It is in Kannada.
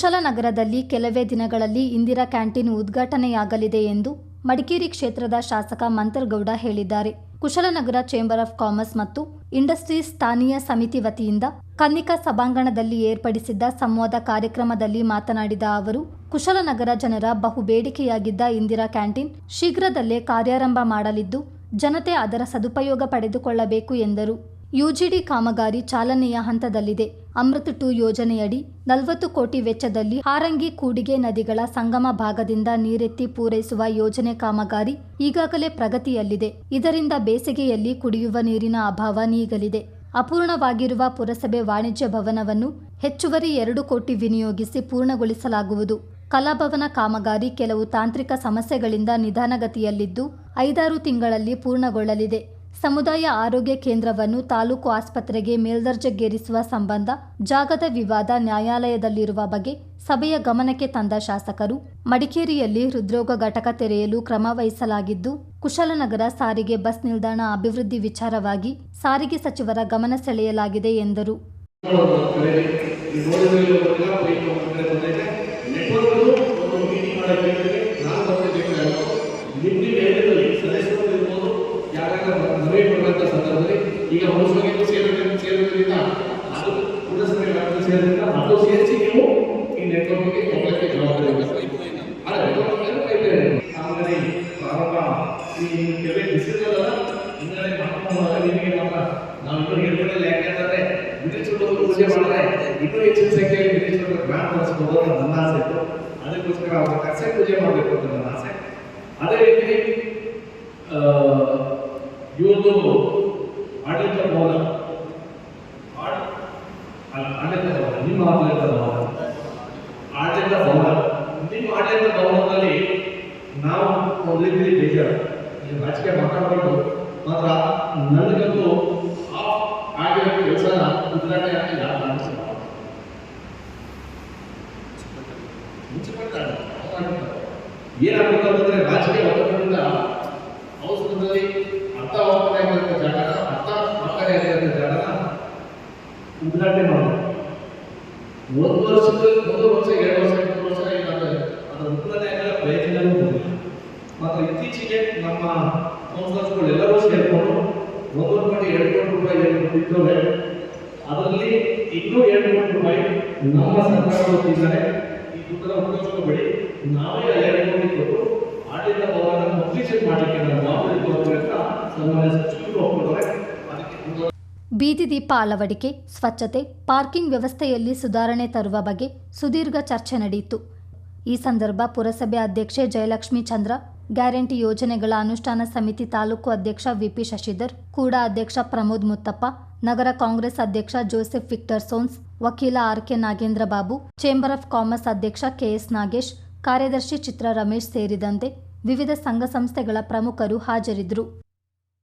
ಕುಶಲನಗರದಲ್ಲಿ ಕೆಲವೇ ದಿನಗಳಲ್ಲಿ ಇಂದಿರಾ ಕ್ಯಾಂಟೀನ್ ಉದ್ಘಾಟನೆಯಾಗಲಿದೆ ಎಂದು ಮಡಿಕೇರಿ ಕ್ಷೇತ್ರದ ಶಾಸಕ ಮಂತರ್ಗೌಡ ಹೇಳಿದ್ದಾರೆ. ಕುಶಲನಗರ ಚೇಂಬರ್ ಆಫ್ ಕಾಮರ್ಸ್ ಮತ್ತು ಇಂಡಸ್ಟ್ರೀಸ್ ಸ್ಥಾನೀಯ ಸಮಿತಿ ವತಿಯಿಂದ ಕನ್ನಿಕಾ ಸಭಾಂಗಣದಲ್ಲಿ ಏರ್ಪಡಿಸಿದ್ದ ಸಂವಾದ ಕಾರ್ಯಕ್ರಮದಲ್ಲಿ ಮಾತನಾಡಿದ ಅವರು, ಕುಶಲನಗರ ಜನರ ಬಹು ಬೇಡಿಕೆಯಾಗಿದ್ದ ಇಂದಿರಾ ಕ್ಯಾಂಟೀನ್ ಶೀಘ್ರದಲ್ಲೇ ಕಾರ್ಯಾರಂಭ ಮಾಡಲಿದ್ದು, ಜನತೆ ಅದರ ಸದುಪಯೋಗ ಪಡೆದುಕೊಳ್ಳಬೇಕು ಎಂದರು. ಯುಜಿಡಿ ಕಾಮಗಾರಿ ಚಾಲನೆಯ ಹಂತದಲ್ಲಿದೆ. ಅಮೃತ್ ಟು ಯೋಜನೆಯಡಿ ನಲವತ್ತು ಕೋಟಿ ವೆಚ್ಚದಲ್ಲಿ ಹಾರಂಗಿ ಕೂಡಿಗೆ ನದಿಗಳ ಸಂಗಮ ಭಾಗದಿಂದ ನೀರೆತ್ತಿ ಪೂರೈಸುವ ಯೋಜನೆ ಕಾಮಗಾರಿ ಈಗಾಗಲೇ ಪ್ರಗತಿಯಲ್ಲಿದೆ. ಇದರಿಂದ ಬೇಸಿಗೆಯಲ್ಲಿ ಕುಡಿಯುವ ನೀರಿನ ಅಭಾವ ನೀಗಲಿದೆ. ಅಪೂರ್ಣವಾಗಿರುವ ಪುರಸಭೆ ವಾಣಿಜ್ಯ ಭವನವನ್ನು ಹೆಚ್ಚುವರಿ ಎರಡು ಕೋಟಿ ವಿನಿಯೋಗಿಸಿ ಪೂರ್ಣಗೊಳಿಸಲಾಗುವುದು. ಕಲಾಭವನ ಕಾಮಗಾರಿ ಕೆಲವು ತಾಂತ್ರಿಕ ಸಮಸ್ಯೆಗಳಿಂದ ನಿಧಾನಗತಿಯಲ್ಲಿದ್ದು, ಐದಾರು ತಿಂಗಳಲ್ಲಿ ಪೂರ್ಣಗೊಳ್ಳಲಿದೆ. ಸಮುದಾಯ ಆರೋಗ್ಯ ಕೇಂದ್ರವನ್ನು ತಾಲೂಕು ಆಸ್ಪತ್ರೆಗೆ ಮೇಲ್ದರ್ಜೆಗೇರಿಸುವ ಸಂಬಂಧ ಜಾಗದ ವಿವಾದ ನ್ಯಾಯಾಲಯದಲ್ಲಿರುವ ಬಗ್ಗೆ ಸಭೆಯ ಗಮನಕ್ಕೆ ತಂದ ಶಾಸಕರು, ಮಡಿಕೇರಿಯಲ್ಲಿ ಹೃದ್ರೋಗ ಘಟಕ ತೆರೆಯಲು ಕ್ರಮ ವಹಿಸಲಾಗಿದ್ದು, ಕುಶಲನಗರ ಸಾರಿಗೆ ಬಸ್ ನಿಲ್ದಾಣ ಅಭಿವೃದ್ಧಿ ವಿಚಾರವಾಗಿ ಸಾರಿಗೆ ಸಚಿವರ ಗಮನ ಸೆಳೆಯಲಾಗಿದೆ ಎಂದರು. ಈ ಕೆಲವೇ ಬಿಸಿಲಲ್ಲ ಹಿಂಗಡೆ ಮಾಡ್ಕೊಂಡು ನಾವು ನಮ್ಮ ನಾವು ಇನ್ನೂ ಹೇಳ್ಕೊಳ್ಳಿಲ್ಲ ಯಾಕಂತಂದ್ರೆ ವಿದೇಶಗಳು ಪೂಜೆ ಮಾಡಿದ್ರೆ ಇನ್ನೂ ಹೆಚ್ಚಿನ ಸಂಖ್ಯೆಯಲ್ಲಿ ಗ್ರಾಂಟ್ ತರಿಸ್ಬೋದು ಅಂತ ನನ್ನ ಆಸೆ ಇತ್ತು. ಅದಕ್ಕೋಸ್ಕರ ಅವ್ರ ಕಸೆ ಪೂಜೆ ಮಾಡಬೇಕು ಅಂತ ನನ್ನ ಆಸೆ. ಅದೇ ರೀತಿ ಇವತ್ತು ಆಡಳಿತ ಭವನ ಆಡಳಿತ ಭವನ, ನಿಮ್ಮ ಆಡಳಿತ ಭವನ ಆಡಳಿತ ಭವನ, ನಿಮ್ಮ ಆಡಳಿತ ಭವನದಲ್ಲಿ ನಾವು ಮೊದಲಿಗೆ ಬೇಜಾರು. ರಾಜಕೀಯ ಮಾತಾಡಬೇಕು ಮಾತ್ರ ನನಗಂತೂ ಆಫ್ ಆಗಿರೋ ಕೆಲಸನ ಉದ್ಘಾಟನೆ ಆಗಿ ಯಾರು ಕಾಣಿಸಿಲ್ಲ ಮುನ್ಸಿಪಾಲ್ಟಿ ಏನಾಗಬೇಕು ಅಂತಂದ್ರೆ ರಾಜಕೀಯ ಒತ್ತಡದಿಂದ ಅವಸರದಲ್ಲಿ ಅರ್ಥ ಆಗಿರೋ ಜಾಗನ ಅರ್ಥ ಆಗಿರೋ ಜಾಗನ ಉದ್ಘಾಟನೆ ಮಾಡಬೇಕು ಒಂದು ವರ್ಷದ ಒಂದು ವರ್ಷ ಎರಡು ವರ್ಷ ನಮ್ಮ ಎಲ್ಲರೂ ಸೇರಿಕೊಂಡು ಒಂದೊಂದು ಕೋಟಿ, ಎರಡು ಕೋಟಿ ರೂಪಾಯಿ ಏನು ಇದ್ದವೆ ಅದರಲ್ಲಿ ಇನ್ನೂ ಎರಡು ಕೋಟಿ ರೂಪಾಯಿ ನಮ್ಮ ಸರ್ಕಾರ ಕೊಟ್ಟಿದ್ದಾರೆ. ಈ ದುಡ್ಡನ್ನ ಉಪಯೋಗಿಸ್ಕೋಬೇಡಿ. ನಾವೇ ಎರಡು ಕೋಟಿ ಕೊಟ್ಟು ಆಡಳಿತ ಭವನ ಕಂಪ್ಲೀಷನ್ ಮಾಡಲಿಕ್ಕೆ ನಾವು ಜವಾಬ್ದಾರಿ ತಗೋಬೇಕು ಸನ್ಮಾನ್ಯ ಸಚಿವರು ಒಪ್ಪಿದ್ದಾರೆ. ಬೀದಿ ದೀಪ ಅಳವಡಿಕೆ, ಸ್ವಚ್ಛತೆ, ಪಾರ್ಕಿಂಗ್ ವ್ಯವಸ್ಥೆಯಲ್ಲಿ ಸುಧಾರಣೆ ತರುವ ಬಗ್ಗೆ ಸುದೀರ್ಘ ಚರ್ಚೆ ನಡೆಯಿತು. ಈ ಸಂದರ್ಭ ಪುರಸಭೆ ಅಧ್ಯಕ್ಷೆ ಜಯಲಕ್ಷ್ಮಿ ಚಂದ್ರ ಗ್ಯಾರಂಟಿ ಯೋಜನೆಗಳ ಅನುಷ್ಠಾನ ಸಮಿತಿ ತಾಲೂಕು ಅಧ್ಯಕ್ಷ ವಿಪಿ ಶಶಿಧರ್, ಕೂಡ ಅಧ್ಯಕ್ಷ ಪ್ರಮೋದ್ ಮುತ್ತಪ್ಪ, ನಗರ ಕಾಂಗ್ರೆಸ್ ಅಧ್ಯಕ್ಷ ಜೋಸೆಫ್ ವಿಕ್ಟರ್ ಸೋನ್ಸ್, ವಕೀಲ R K Nagendra Babu, chamber of commerce ಅಧ್ಯಕ್ಷ ಕೆಎಸ್ ನಾಗೇಶ್, ಕಾರ್ಯದರ್ಶಿ ಚಿತ್ರ ರಮೇಶ್ ಸೇರಿದಂತೆ ವಿವಿಧ ಸಂಘ ಸಂಸ್ಥೆಗಳ ಪ್ರಮುಖರು ಹಾಜರಿದ್ದರು.